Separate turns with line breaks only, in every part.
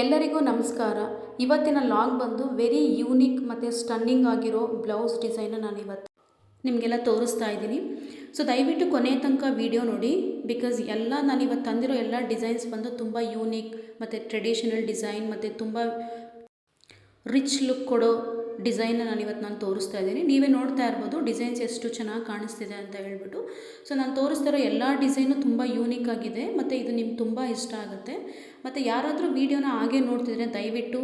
ಎಲ್ಲರಿಗೂ ನಮಸ್ಕಾರ. ಇವತ್ತಿನ ಲಾಗ್ ಬಂದು ವೆರಿ ಯೂನಿಕ್ ಮತ್ತು ಸ್ಟನ್ನಿಂಗ್ ಆಗಿರೋ ಬ್ಲೌಸ್ ಡಿಸೈನ ನಾನು ಇವತ್ತು ನಿಮಗೆಲ್ಲ ತೋರಿಸ್ತಾ ಇದ್ದೀನಿ. ಸೊ ದಯವಿಟ್ಟು ಕೊನೆ ತನಕ ವಿಡಿಯೋ ನೋಡಿ ಬಿಕಾಸ್ ಎಲ್ಲ ನಾನು ಇವತ್ತು ತಂದಿರೋ ಎಲ್ಲ ಡಿಸೈನ್ಸ್ ಬಂದು ತುಂಬ ಯೂನಿಕ್ ಮತ್ತು ಟ್ರೆಡಿಷನಲ್ ಡಿಸೈನ್ ಮತ್ತು ತುಂಬ ರಿಚ್ ಲುಕ್ ಕೊಡೋ ಡಿಸೈನ್ನ ನಾನು ಇವತ್ತು ನಾನು ತೋರಿಸ್ತಾ ಇದ್ದೀನಿ. ನೀವೇ ನೋಡ್ತಾ ಇರ್ಬೋದು ಡಿಸೈನ್ಸ್ ಎಷ್ಟು ಚೆನ್ನಾಗಿ ಕಾಣಿಸ್ತಿದೆ ಅಂತ ಹೇಳ್ಬಿಟ್ಟು. ಸೊ ನಾನು ತೋರಿಸ್ತಾ ಇರೋ ಎಲ್ಲ ಡಿಸೈನು ತುಂಬ ಯೂನಿಕ್ ಆಗಿದೆ. ಮತ್ತು ಇದು ನಿಮ್ಗೆ ತುಂಬ ಇಷ್ಟ ಆಗುತ್ತೆ. ಮತ್ತು ಯಾರಾದರೂ ವೀಡಿಯೋನ ಹಾಗೆ ನೋಡ್ತಿದ್ರೆ ದಯವಿಟ್ಟು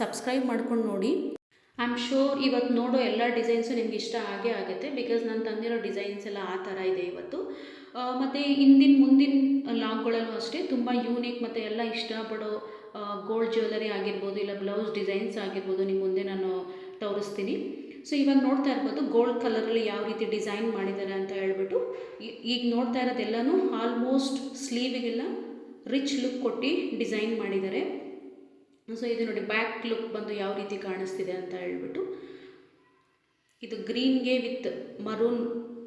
ಸಬ್ಸ್ಕ್ರೈಬ್ ಮಾಡ್ಕೊಂಡು ನೋಡಿ. ಐ ಆಮ್ ಶೋರ್ ಇವತ್ತು ನೋಡೋ ಎಲ್ಲ ಡಿಸೈನ್ಸು ನಿಮ್ಗೆ ಇಷ್ಟ ಆಗೇ ಆಗುತ್ತೆ. ಬಿಕಾಸ್ ನಾನು ತಂದಿರೋ ಡಿಸೈನ್ಸ್ ಎಲ್ಲ ಆ ಥರ ಇದೆ ಇವತ್ತು. ಮತ್ತು ಹಿಂದಿನ ಮುಂದಿನ ಲಾಗ್ಗಳಲ್ಲೂ ಅಷ್ಟೇ ತುಂಬ ಯೂನಿಕ್ ಮತ್ತು ಎಲ್ಲ ಇಷ್ಟಪಡೋ ಗೋಲ್ಡ್ ಜ್ಯುವೆಲರಿ ಆಗಿರ್ಬೋದು ಇಲ್ಲ ಬ್ಲೌಸ್ ಡಿಸೈನ್ಸ್ ಆಗಿರ್ಬೋದು ನಿಮ್ಮ ಮುಂದೆ ನಾನು ತೋರಿಸ್ತೀನಿ. ಸೊ ಇವಾಗ ನೋಡ್ತಾ ಇರ್ಬೋದು ಗೋಲ್ಡ್ ಕಲರಲ್ಲಿ ಯಾವ ರೀತಿ ಡಿಸೈನ್ ಮಾಡಿದ್ದಾರೆ ಅಂತ ಹೇಳ್ಬಿಟ್ಟು ಈಗ ನೋಡ್ತಾ ಇರೋದೆಲ್ಲನೂ ಆಲ್ಮೋಸ್ಟ್ ಸ್ಲೀವಿಗೆಲ್ಲ ರಿಚ್ ಲುಕ್ ಕೊಟ್ಟು ಡಿಸೈನ್ ಮಾಡಿದ್ದಾರೆ ಸೊ ಇದು ನೋಡಿ ಬ್ಯಾಕ್ ಲುಕ್ ಬಂದು ಯಾವ ರೀತಿ ಕಾಣಿಸ್ತಿದೆ ಅಂತ ಹೇಳ್ಬಿಟ್ಟು, ಇದು ಗ್ರೀನ್ಗೆ ವಿತ್ ಮರೂನ್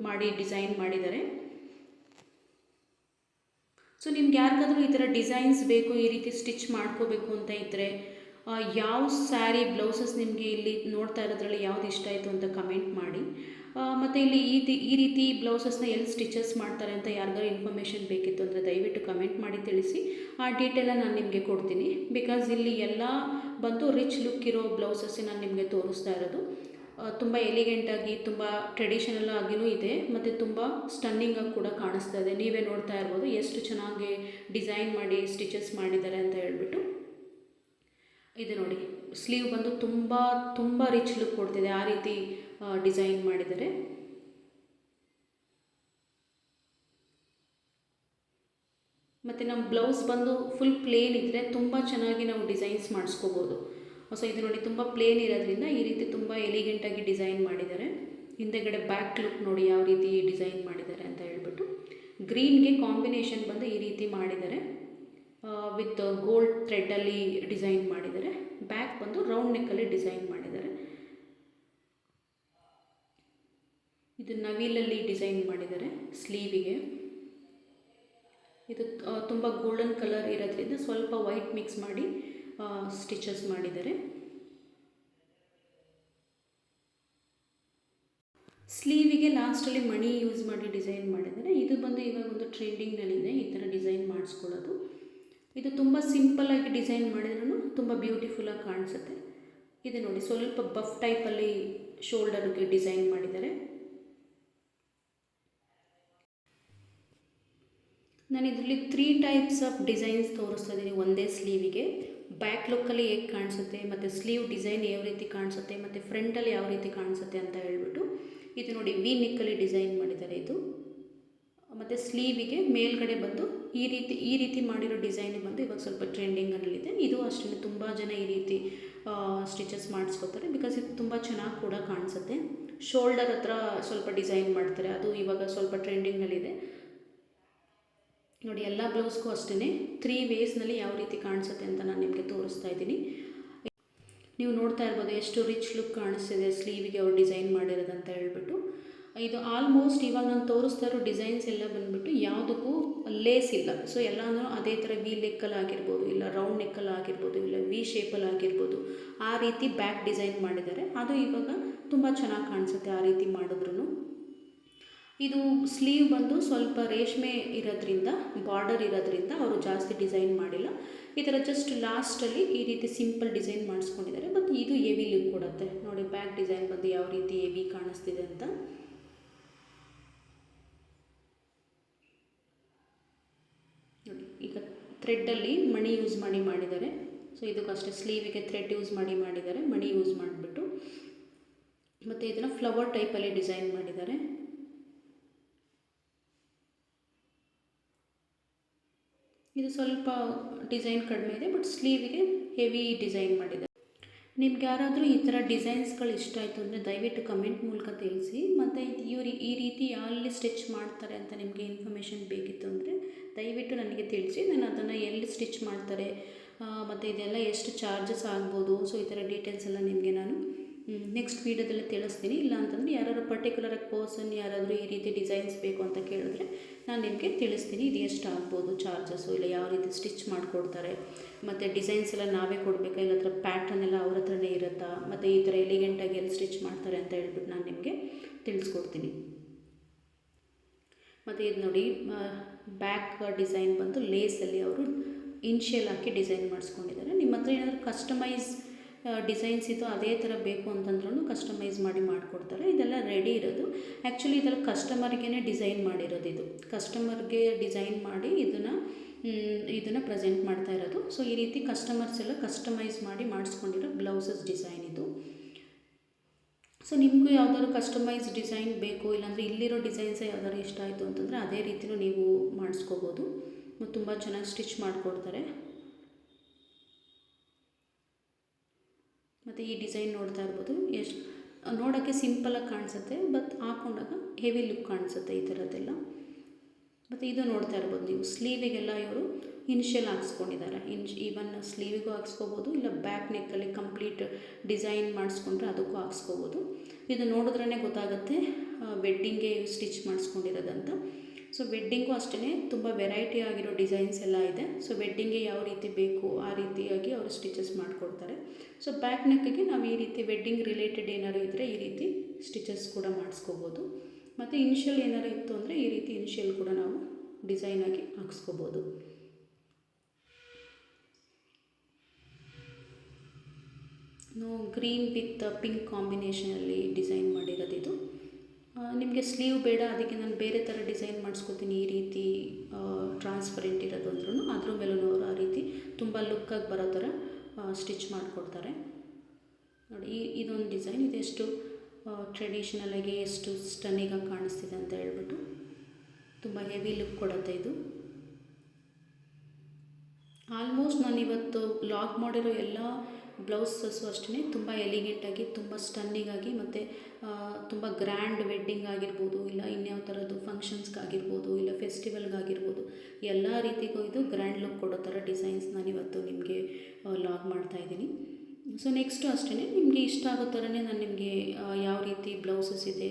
ಮಾಡಿ ಡಿಸೈನ್ ಮಾಡಿದ್ದಾರೆ ಸೊ ನಿಮ್ಗೆ ಯಾರಿಗಾದ್ರೂ ಈ ಥರ ಡಿಸೈನ್ಸ್ ಬೇಕು, ಈ ರೀತಿ ಸ್ಟಿಚ್ ಮಾಡ್ಕೋಬೇಕು ಅಂತ ಇದ್ದರೆ ಯಾವ ಸ್ಯಾರಿ ಬ್ಲೌಸಸ್ ನಿಮಗೆ ಇಲ್ಲಿ ನೋಡ್ತಾ ಇರೋದ್ರಲ್ಲಿ ಯಾವ್ದು ಇಷ್ಟ ಆಯಿತು ಅಂತ ಕಮೆಂಟ್ ಮಾಡಿ. ಮತ್ತು ಇಲ್ಲಿ ಈ ಈ ರೀತಿ ಬ್ಲೌಸಸ್ನ ಎಲ್ಲಿ ಸ್ಟಿಚಸ್ ಮಾಡ್ತಾರೆ ಅಂತ ಯಾರಿಗಾರು ಇನ್ಫಾರ್ಮೇಷನ್ ಬೇಕಿತ್ತು ಅಂದರೆ ದಯವಿಟ್ಟು ಕಮೆಂಟ್ ಮಾಡಿ ತಿಳಿಸಿ. ಆ ಡೀಟೇಲ ನಾನು ನಿಮಗೆ ಕೊಡ್ತೀನಿ. ಬಿಕಾಸ್ ಇಲ್ಲಿ ಎಲ್ಲ ಬಂದು ರಿಚ್ ಲುಕ್ ಇರೋ ಬ್ಲೌಸಸ್ಸೇ ನಾನು ನಿಮಗೆ ತೋರಿಸ್ತಾ ಇರೋದು. ತುಂಬ ಎಲಿಗೆಂಟಾಗಿ ತುಂಬ ಟ್ರೆಡಿಷನಲ್ ಆಗಿಯೂ ಇದೆ, ಮತ್ತು ತುಂಬ ಸ್ಟನ್ನಿಂಗಾಗಿ ಕೂಡ ಕಾಣಿಸ್ತಾ ಇದೆ. ನೀವೇ ನೋಡ್ತಾ ಇರ್ಬೋದು ಎಷ್ಟು ಚೆನ್ನಾಗಿ ಡಿಸೈನ್ ಮಾಡಿ ಸ್ಟಿಚಸ್ ಮಾಡಿದ್ದಾರೆ ಅಂತ ಹೇಳ್ಬಿಟ್ಟು. ಇದು ನೋಡಿ ಸ್ಲೀವ್ ಬಂದು ತುಂಬ ತುಂಬ ರಿಚ್ ಲುಕ್ ಕೊಡ್ತಿದೆ. ಆ ರೀತಿ ಡಿಸೈನ್ ಮಾಡಿದ್ದಾರೆ. ಮತ್ತು ನಮ್ಮ ಬ್ಲೌಸ್ ಬಂದು ಫುಲ್ ಪ್ಲೇನ್ ಇದ್ದರೆ ತುಂಬ ಚೆನ್ನಾಗಿ ನಾವು ಡಿಸೈನ್ಸ್ ಮಾಡಿಸ್ಕೋಬೋದು. ಸೊ ಇದು ನೋಡಿ ತುಂಬ ಪ್ಲೇನ್ ಇರೋದ್ರಿಂದ ಈ ರೀತಿ ತುಂಬ ಎಲಿಗೆಂಟಾಗಿ ಡಿಸೈನ್ ಮಾಡಿದ್ದಾರೆ. ಹಿಂದೆಗಡೆ ಬ್ಯಾಕ್ ಲುಕ್ ನೋಡಿ ಯಾವ ರೀತಿ ಡಿಸೈನ್ ಮಾಡಿದ್ದಾರೆ ಅಂತ ಹೇಳ್ಬಿಟ್ಟು ಗ್ರೀನ್ಗೆ ಕಾಂಬಿನೇಷನ್ ಬಂದು ಈ ರೀತಿ ಮಾಡಿದ್ದಾರೆ. ವಿತ್ ಗೋಲ್ಡ್ ಥ್ರೆಡ್ಡಲ್ಲಿ ಡಿಸೈನ್ ಮಾಡಿದ್ದಾರೆ. ಬ್ಯಾಕ್ ಬಂದು ರೌಂಡ್ ನೆಕ್ಕಲ್ಲಿ ಡಿಸೈನ್ ಮಾಡಿದ್ದಾರೆ. ಇದು ನವಿಲಲ್ಲಿ ಡಿಸೈನ್ ಮಾಡಿದ್ದಾರೆ ಸ್ಲೀವಿಗೆ ಇದು ತುಂಬ ಗೋಲ್ಡನ್ ಕಲರ್ ಇರೋದ್ರಿಂದ ಸ್ವಲ್ಪ ವೈಟ್ ಮಿಕ್ಸ್ ಮಾಡಿ ಸ್ಟಿಚಸ್ ಮಾಡಿದ್ದಾರೆ. ಸ್ಲೀವಿಗೆ ಲಾಸ್ಟಲ್ಲಿ ಮಣಿ ಯೂಸ್ ಮಾಡಿ ಡಿಸೈನ್ ಮಾಡಿದ್ದಾರೆ. ಇದು ಬಂದು ಇವಾಗ ಒಂದು ಟ್ರೆಂಡಿಂಗ್ನಲ್ಲಿದೆ ಈ ಥರ ಡಿಸೈನ್ ಮಾಡಿಸ್ಕೊಳ್ಳೋದು. ಇದು ತುಂಬ ಸಿಂಪಲ್ಲಾಗಿ ಡಿಸೈನ್ ಮಾಡಿದ್ರೂ ತುಂಬ ಬ್ಯೂಟಿಫುಲ್ಲಾಗಿ ಕಾಣಿಸುತ್ತೆ. ಇದು ನೋಡಿ, ಸ್ವಲ್ಪ ಬಫ್ ಟೈಪಲ್ಲಿ ಶೋಲ್ಡರ್ಗೆ ಡಿಸೈನ್ ಮಾಡಿದ್ದಾರೆ. ನಾನು ಇದರಲ್ಲಿ ತ್ರೀ ಟೈಪ್ಸ್ ಆಫ್ ಡಿಸೈನ್ಸ್ ತೋರಿಸ್ತಾ ಇದ್ದೀನಿ ಒಂದೇ ಸ್ಲೀವಿಗೆ ಬ್ಯಾಕ್ ಲುಕ್ಕಲ್ಲಿ ಹೇಗೆ ಕಾಣಿಸುತ್ತೆ, ಮತ್ತು ಸ್ಲೀವ್ ಡಿಸೈನ್ ಯಾವ ರೀತಿ ಕಾಣಿಸುತ್ತೆ, ಮತ್ತು ಫ್ರಂಟಲ್ಲಿ ಯಾವ ರೀತಿ ಕಾಣಿಸುತ್ತೆ ಅಂತ ಹೇಳ್ಬಿಟ್ಟು ಇದು ನೋಡಿ ವಿ ನಿಕ್ಕಲ್ಲಿ ಡಿಸೈನ್ ಮಾಡಿದ್ದಾರೆ ಇದು. ಮತ್ತು ಸ್ಲೀವಿಗೆ ಮೇಲ್ಗಡೆ ಬಂದು ಈ ರೀತಿ ಈ ರೀತಿ ಮಾಡಿರೋ ಡಿಸೈನ್ ಬಂದು ಇವಾಗ ಸ್ವಲ್ಪ ಟ್ರೆಂಡಿಂಗಲ್ಲಿದೆ ಇದು. ಅಷ್ಟೇ ತುಂಬ ಜನ ಈ ರೀತಿ ಸ್ಟಿಚಸ್ ಮಾಡಿಸ್ಕೋತಾರೆ ಬಿಕಾಸ್ ಇದು ತುಂಬ ಚೆನ್ನಾಗಿ ಕೂಡ ಕಾಣಿಸುತ್ತೆ. ಶೋಲ್ಡರ್ ಹತ್ರ ಸ್ವಲ್ಪ ಡಿಸೈನ್ ಮಾಡ್ತಾರೆ, ಅದು ಇವಾಗ ಸ್ವಲ್ಪ ಟ್ರೆಂಡಿಂಗಲ್ಲಿದೆ ನೋಡಿ, ಎಲ್ಲ ಬ್ಲೌಸ್ಗೂ ಅಷ್ಟೇ ತ್ರೀ ವೇಸ್ನಲ್ಲಿ ಯಾವ ರೀತಿ ಕಾಣಿಸುತ್ತೆ ಅಂತ ನಾನು ನಿಮಗೆ ತೋರಿಸ್ತಾ ಇದ್ದೀನಿ. ನೀವು ನೋಡ್ತಾ ಇರ್ಬೋದು ಎಷ್ಟು ರಿಚ್ ಲುಕ್ ಕಾಣಿಸ್ತಿದೆ ಸ್ಲೀವಿಗೆ ಅವ್ರು ಡಿಸೈನ್ ಮಾಡಿರೋದಂತ ಹೇಳ್ಬಿಟ್ಟು. ಇದು ಆಲ್ಮೋಸ್ಟ್ ಇವಾಗ ನಾನು ತೋರಿಸ್ತಾ ಇರೋ ಡಿಸೈನ್ಸ್ ಎಲ್ಲ ಬಂದುಬಿಟ್ಟು ಯಾವುದಕ್ಕೂ ಲೇಸ್ ಇಲ್ಲ. ಸೊ ಎಲ್ಲನೂ ಅದೇ ಥರ ವಿ ನೆಕ್ಕಲ್ಲಿ ಆಗಿರ್ಬೋದು, ಇಲ್ಲ ರೌಂಡ್ ನೆಕ್ಕಲ್ಲಿ ಆಗಿರ್ಬೋದು, ಇಲ್ಲ ವಿ ಶೇಪಲ್ಲಿ ಆಗಿರ್ಬೋದು, ಆ ರೀತಿ ಬ್ಯಾಕ್ ಡಿಸೈನ್ ಮಾಡಿದ್ದಾರೆ. ಅದು ಇವಾಗ ತುಂಬ ಚೆನ್ನಾಗಿ ಕಾಣಿಸುತ್ತೆ ಆ ರೀತಿ ಮಾಡಿದ್ರು ಇದು ಸ್ಲೀವ್ ಬಂದು ಸ್ವಲ್ಪ ರೇಷ್ಮೆ ಇರೋದ್ರಿಂದ, ಬಾರ್ಡರ್ ಇರೋದ್ರಿಂದ ಅವರು ಜಾಸ್ತಿ ಡಿಸೈನ್ ಮಾಡಿಲ್ಲ. ಈ ಥರ ಜಸ್ಟ್ ಲಾಸ್ಟಲ್ಲಿ ಈ ರೀತಿ ಸಿಂಪಲ್ ಡಿಸೈನ್ ಮಾಡಿಸ್ಕೊಂಡಿದ್ದಾರೆ. ಬಟ್ ಇದು ಎವಿ ಲುಕ್ ಕೊಡುತ್ತೆ. ನೋಡಿ, ಬ್ಯಾಕ್ ಡಿಸೈನ್ ಬಂದು ಯಾವ ರೀತಿ ಎವಿ ಕಾಣಿಸ್ತಿದೆ ಅಂತ. ನೋಡಿ, ಈಗ ಥ್ರೆಡ್ಡಲ್ಲಿ ಮಣಿ ಯೂಸ್ ಮಾಡಿ ಮಾಡಿದ್ದಾರೆ. ಸೊ ಇದಕ್ಕಷ್ಟೇ ಸ್ಲೀವಿಗೆ ಥ್ರೆಡ್ ಯೂಸ್ ಮಾಡಿ ಮಾಡಿದ್ದಾರೆ. ಮಣಿ ಯೂಸ್ ಮಾಡಿಬಿಟ್ಟು ಮತ್ತು ಇದನ್ನು ಫ್ಲವರ್ ಟೈಪಲ್ಲಿ ಡಿಸೈನ್ ಮಾಡಿದ್ದಾರೆ. ಇದು ಸ್ವಲ್ಪ ಡಿಸೈನ್ ಕಡಿಮೆ ಇದೆ, ಬಟ್ ಸ್ಲೀವಿಗೆ ಹೆವಿ ಡಿಸೈನ್ ಮಾಡಿದ್ದಾರೆ. ನಿಮ್ಗೆ ಯಾರಾದರೂ ಈ ಥರ ಡಿಸೈನ್ಸ್ಗಳು ಇಷ್ಟ ಆಯಿತು ಅಂದರೆ ದಯವಿಟ್ಟು ಕಮೆಂಟ್ ಮೂಲಕ ತಿಳಿಸಿ. ಮತ್ತು ಇವರು ಈ ರೀತಿ ಎಲ್ಲಿ ಸ್ಟಿಚ್ ಮಾಡ್ತಾರೆ ಅಂತ ನಿಮಗೆ ಇನ್ಫಾರ್ಮೇಷನ್ ಬೇಕಿತ್ತು ಅಂದರೆ ದಯವಿಟ್ಟು ನನಗೆ ತಿಳಿಸಿ. ನಾನು ಅದನ್ನು ಎಲ್ಲಿ ಸ್ಟಿಚ್ ಮಾಡ್ತಾರೆ ಮತ್ತು ಇದೆಲ್ಲ ಎಷ್ಟು ಚಾರ್ಜಸ್ ಆಗ್ಬೋದು, ಸೊ ಈ ಥರ ಡೀಟೇಲ್ಸ್ ಎಲ್ಲ ನಿಮಗೆ ನಾನು ನೆಕ್ಸ್ಟ್ ವೀಡಿಯೋದಲ್ಲಿ ತಿಳಿಸ್ತೀನಿ. ಇಲ್ಲ ಅಂತಂದರೆ ಯಾರಾದ್ರು ಪರ್ಟಿಕ್ಯುಲರಾಗಿ ಪರ್ಸನ್ ಯಾರಾದರೂ ಈ ರೀತಿ ಡಿಸೈನ್ಸ್ ಬೇಕು ಅಂತ ಕೇಳಿದ್ರೆ ನಾನು ನಿಮಗೆ ತಿಳಿಸ್ತೀನಿ. ಇದು ಎಷ್ಟು ಆಗ್ಬೋದು ಚಾರ್ಜಸ್ಸು ಇಲ್ಲ ಯಾವ ರೀತಿ ಸ್ಟಿಚ್ ಮಾಡಿಕೊಡ್ತಾರೆ. ಮತ್ತು ಡಿಸೈನ್ಸ್ ಎಲ್ಲ ನಾವೇ ಕೊಡಬೇಕಾ? ಇಲ್ಲ ಹತ್ರ ಪ್ಯಾಟ್ರನ್ ಎಲ್ಲ ಅವ್ರ ಹತ್ರನೇ ಇರುತ್ತಾ? ಮತ್ತು ಈ ಥರ ಎಲಿಗೆಂಟಾಗಿ ಎಲ್ಲಿ ಸ್ಟಿಚ್ ಮಾಡ್ತಾರೆ ಅಂತ ಹೇಳ್ಬಿಟ್ಟು ನಾನು ನಿಮಗೆ ತಿಳಿಸ್ಕೊಡ್ತೀನಿ. ಮತ್ತು ಇದು ನೋಡಿ ಬ್ಯಾಕ್ ಡಿಸೈನ್ ಬಂದು ಲೇಸಲ್ಲಿ ಅವರು ಇನ್ಷಿಯಲ್ ಹಾಕಿ ಡಿಸೈನ್ ಮಾಡಿಸ್ಕೊಂಡಿದ್ದಾರೆ. ನಿಮ್ಮ ಹತ್ರ ಏನಾದರೂ ಕಸ್ಟಮೈಸ್ ಡಿಸೈನ್ಸ್ ಇತ್ತು ಅದೇ ಥರ ಬೇಕು ಅಂತಂದ್ರೂ ಕಸ್ಟಮೈಸ್ ಮಾಡಿ ಮಾಡಿಕೊಡ್ತಾರೆ. ಇದೆಲ್ಲ ರೆಡಿ ಇರೋದು. ಆ್ಯಕ್ಚುಲಿ ಇದೆಲ್ಲ ಕಸ್ಟಮರ್ಗೇ ಡಿಸೈನ್ ಮಾಡಿರೋದು ಇದು. ಕಸ್ಟಮರ್ಗೆ ಡಿಸೈನ್ ಮಾಡಿ ಇದನ್ನು ಇದನ್ನು ಪ್ರೆಸೆಂಟ್ ಮಾಡ್ತಾ ಇರೋದು. ಸೊ ಈ ರೀತಿ ಕಸ್ಟಮರ್ಸ್ ಎಲ್ಲ ಕಸ್ಟಮೈಸ್ ಮಾಡಿ ಮಾಡಿಸ್ಕೊಂಡಿರೋ ಬ್ಲೌಸಸ್ ಡಿಸೈನ್ ಇದು. ಸೊ ನಿಮಗೂ ಯಾವ್ದಾದ್ರು ಕಸ್ಟಮೈಸ್ ಡಿಸೈನ್ ಬೇಕು, ಇಲ್ಲಾಂದರೆ ಇಲ್ಲಿರೋ ಡಿಸೈನ್ಸೇ ಯಾವ್ದಾದ್ರು ಇಷ್ಟ ಆಯಿತು ಅಂತಂದರೆ ಅದೇ ರೀತಿಯೂ ನೀವು ಮಾಡಿಸ್ಕೋಬೋದು. ತುಂಬ ಚೆನ್ನಾಗಿ ಸ್ಟಿಚ್ ಮಾಡಿಕೊಡ್ತಾರೆ. ಮತ್ತು ಈ ಡಿಸೈನ್ ನೋಡ್ತಾ ಇರ್ಬೋದು. ಎಷ್ಟು ನೋಡೋಕ್ಕೆ ಸಿಂಪಲಾಗಿ ಕಾಣಿಸುತ್ತೆ, ಬಟ್ ಹಾಕೊಂಡಾಗ ಹೆವಿ ಲುಕ್ ಕಾಣಿಸುತ್ತೆ ಈ ಥರದ್ದೆಲ್ಲ. ಮತ್ತು ಇದು ನೋಡ್ತಾ ಇರ್ಬೋದು ನೀವು. ಸ್ಲೀವಿಗೆಲ್ಲ ಇವರು ಇನ್ಷಿಯಲ್ ಹಾಕ್ಸ್ಕೊಂಡಿದ್ದಾರೆ. ಇನ್ಶ್, ಈವನ್ ಸ್ಲೀವಿಗೂ ಹಾಕ್ಸ್ಕೋಬೋದು, ಇಲ್ಲ ಬ್ಯಾಕ್ ನೆಕ್ಕಲ್ಲಿ ಕಂಪ್ಲೀಟ್ ಡಿಸೈನ್ ಮಾಡಿಸ್ಕೊಂಡ್ರೆ ಅದಕ್ಕೂ ಹಾಕ್ಸ್ಕೋಬೋದು. ಇದು ನೋಡಿದ್ರೇ ಗೊತ್ತಾಗುತ್ತೆ ವೆಡ್ಡಿಂಗ್ಗೆ ಸ್ಟಿಚ್ ಮಾಡಿಸ್ಕೊಂಡಿರೋದಂತ. ಸೊ ವೆಡ್ಡಿಂಗು ಅಷ್ಟೇ ತುಂಬ ವೆರೈಟಿ ಆಗಿರೋ ಡಿಸೈನ್ಸ್ ಎಲ್ಲ ಇದೆ. ಸೊ ವೆಡ್ಡಿಂಗ್ಗೆ ಯಾವ ರೀತಿ ಬೇಕು ಆ ರೀತಿಯಾಗಿ ಅವರು ಸ್ಟಿಚಸ್ ಮಾಡಿಕೊಡ್ತಾರೆ. ಸೊ ಬ್ಯಾಕ್ ನೆಕ್ಕಿಗೆ ನಾವು ಈ ರೀತಿ ವೆಡ್ಡಿಂಗ್ ರಿಲೇಟೆಡ್ ಏನಾದ್ರು ಇದ್ದರೆ ಈ ರೀತಿ ಸ್ಟಿಚಸ್ ಕೂಡ ಮಾಡಿಸ್ಕೋಬೋದು. ಮತ್ತು ಇನ್ಷಿಯಲ್ ಏನಾರು ಇತ್ತು ಅಂದರೆ ಈ ರೀತಿ ಇನ್ಷಿಯಲ್ ಕೂಡ ನಾವು ಡಿಸೈನಾಗಿ ಹಾಕ್ಸ್ಕೋಬೋದು. ಗ್ರೀನ್ ವಿತ್ ಪಿಂಕ್ ಕಾಂಬಿನೇಷನಲ್ಲಿ ಡಿಸೈನ್ ಮಾಡಿರೋದಿದು. ನಿಮಗೆ ಸ್ಲೀವ್ ಬೇಡ, ಅದಕ್ಕೆ ನಾನು ಬೇರೆ ಥರ ಡಿಸೈನ್ ಮಾಡಿಸ್ಕೊತೀನಿ ಈ ರೀತಿ ಟ್ರಾನ್ಸ್ಪರೆಂಟ್ ಇರೋದು ಅಂದ್ರೂ ಅದ್ರ ಮೇಲೂ ಅವರು ಆ ರೀತಿ ತುಂಬ ಲುಕ್ಕಾಗಿ ಬರೋ ಥರ ಸ್ಟಿಚ್ ಮಾಡಿಕೊಡ್ತಾರೆ. ನೋಡಿ, ಈ, ಇದೊಂದು ಡಿಸೈನ್ ಇದೆಷ್ಟು ಟ್ರೆಡಿಷ್ನಲಾಗಿ ಎಷ್ಟು ಸ್ಟನ್ನಿಗಾಗಿ ಕಾಣಿಸ್ತಿದೆ ಅಂತ ಹೇಳ್ಬಿಟ್ಟು ತುಂಬ ಹೆವಿ ಲುಕ್ ಕೊಡುತ್ತೆ ಇದು. ಆಲ್ಮೋಸ್ಟ್ ನಾನು ಇವತ್ತು ಲಾಗ್ ಮಾಡಿರೋ ಎಲ್ಲ ಬ್ಲೌಸಸ್ಸು ಅಷ್ಟೇ ತುಂಬ ಎಲಿಗೆಂಟಾಗಿ ತುಂಬ ಸ್ಟನ್ನಿಂಗಾಗಿ ಮತ್ತು ತುಂಬ ಗ್ರ್ಯಾಂಡ್ ವೆಡ್ಡಿಂಗ್ ಆಗಿರ್ಬೋದು, ಇಲ್ಲ ಇನ್ಯಾವ ಥರದ್ದು ಫಂಕ್ಷನ್ಸ್ಗಾಗಿರ್ಬೋದು ಇಲ್ಲ ಫೆಸ್ಟಿವಲ್ಗಾಗಿರ್ಬೋದು ಎಲ್ಲ ರೀತಿಗೂ ಇದು ಗ್ರ್ಯಾಂಡ್ ಲುಕ್ ಕೊಡೋ ಥರ ಡಿಸೈನ್ಸ್ ನಾನು ಇವತ್ತು ನಿಮಗೆ ಲಾಗ್ ಮಾಡ್ತಾಯಿದ್ದೀನಿ ಸೊ ನೆಕ್ಸ್ಟು ಅಷ್ಟೇ ನಿಮಗೆ ಇಷ್ಟ ಆಗೋ ಥರನೇ ನಾನು ನಿಮಗೆ ಯಾವ ರೀತಿ ಬ್ಲೌಸಸ್ ಇದೆ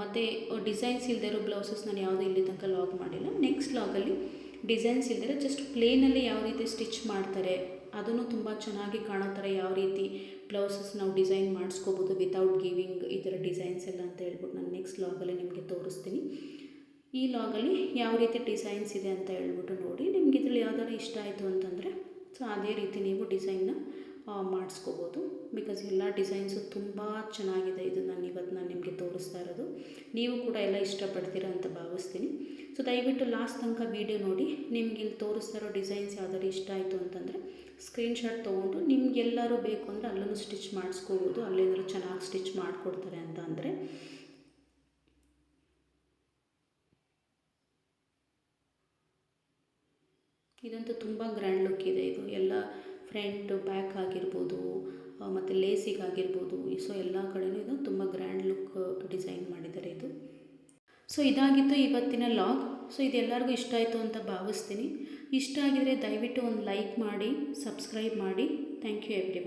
ಮತ್ತು ಡಿಸೈನ್ಸ್ ಇಲ್ಲದೆ ಇರೋ ಬ್ಲೌಸಸ್ ನಾನು ಯಾವುದೂ ಇಲ್ಲಿ ತನಕ ಲಾಗ್ ಮಾಡಿಲ್ಲ. ನೆಕ್ಸ್ಟ್ ಲಾಗಲ್ಲಿ ಡಿಸೈನ್ಸ್ ಇದ್ದರೆ ಜಸ್ಟ್ ಪ್ಲೇನಲ್ಲಿ ಯಾವ ರೀತಿ ಸ್ಟಿಚ್ ಮಾಡ್ತಾರೆ, ಅದನ್ನು ತುಂಬ ಚೆನ್ನಾಗಿ ಕಾಣೋ ಥರ ಯಾವ ರೀತಿ ಬ್ಲೌಸಸ್ ನಾವು ಡಿಸೈನ್ ಮಾಡಿಸ್ಕೋಬೋದು ವಿತೌಟ್ ಗಿವಿಂಗ್ ಈ ಥರ ಡಿಸೈನ್ಸ್ ಎಲ್ಲ ಅಂತ ಹೇಳ್ಬಿಟ್ಟು ನಾನು ನೆಕ್ಸ್ಟ್ ಲಾಗಲ್ಲಿ ನಿಮಗೆ ತೋರಿಸ್ತೀನಿ. ಈ ಲಾಗಲ್ಲಿ ಯಾವ ರೀತಿ ಡಿಸೈನ್ಸ್ ಇದೆ ಅಂತ ಹೇಳ್ಬಿಟ್ಟು ನೋಡಿ, ನಿಮ್ಗೆ ಇದ್ರಲ್ಲಿ ಯಾವ್ದಾದ್ರು ಇಷ್ಟ ಆಯಿತು ಅಂತಂದರೆ, ಸೊ ಅದೇ ರೀತಿ ನೀವು ಡಿಸೈನ್ನ ಮಾಡಿಸ್ಕೋಬೋದು. ಬಿಕಾಸ್ ಎಲ್ಲ ಡಿಸೈನ್ಸು ತುಂಬ ಚೆನ್ನಾಗಿದೆ ಇದು ನಾನು ಇವತ್ತು ನಾನು ನಿಮಗೆ ತೋರಿಸ್ತಾ ಇರೋದು. ನೀವು ಕೂಡ ಎಲ್ಲ ಇಷ್ಟಪಡ್ತೀರ ಅಂತ ಭಾವಿಸ್ತೀನಿ. ಸೊ ದಯವಿಟ್ಟು ಲಾಸ್ಟ್ ತನಕ ವೀಡಿಯೋ ನೋಡಿ. ನಿಮ್ಗೆ ಇಲ್ಲಿ ತೋರಿಸ್ತಾ ಇರೋ ಡಿಸೈನ್ಸ್ ಯಾವ್ದಾದ್ರು ಇಷ್ಟ ಆಯಿತು ಅಂತಂದರೆ ಸ್ಕ್ರೀನ್ಶಾಟ್ ತೊಗೊಂಡು ನಿಮ್ಗೆಲ್ಲರೂ ಬೇಕು ಅಂದರೆ ಅಲ್ಲೂ ಸ್ಟಿಚ್ ಮಾಡಿಸ್ಕೋಬೋದು. ಅಲ್ಲೇನಾದ್ರು ಚೆನ್ನಾಗಿ ಸ್ಟಿಚ್ ಮಾಡಿಕೊಡ್ತಾರೆ ಅಂತ ಅಂದರೆ ಇದಂತೂ ತುಂಬ ಗ್ರ್ಯಾಂಡ್ ಲುಕ್ ಇದೆ. ಇದು ಎಲ್ಲ ಫ್ರಂಟ್ ಬ್ಯಾಕ್ ಆಗಿರ್ಬೋದು ಮತ್ತು ಲೇಸಿಗೆ ಆಗಿರ್ಬೋದು ಸೊ ಎಲ್ಲ ಕಡೆಯೂ ಇದು ತುಂಬ ಗ್ರ್ಯಾಂಡ್ ಲುಕ್ ಡಿಸೈನ್ ಮಾಡಿದ್ದಾರೆ ಇದು ಸೊ ಇದಾಗಿತ್ತು ಇವತ್ತಿನ ಲಾಗ್. ಸೊ ಇದೆಲ್ಲರಿಗೂ ಇಷ್ಟ ಆಯಿತು ಅಂತ ಭಾವಿಸ್ತೀನಿ. ಇಷ್ಟ ಆಗಿದರೆ ದಯವಿಟ್ಟು ಒಂದು ಲೈಕ್ ಮಾಡಿ, ಸಬ್ಸ್ಕ್ರೈಬ್ ಮಾಡಿ. Thank you every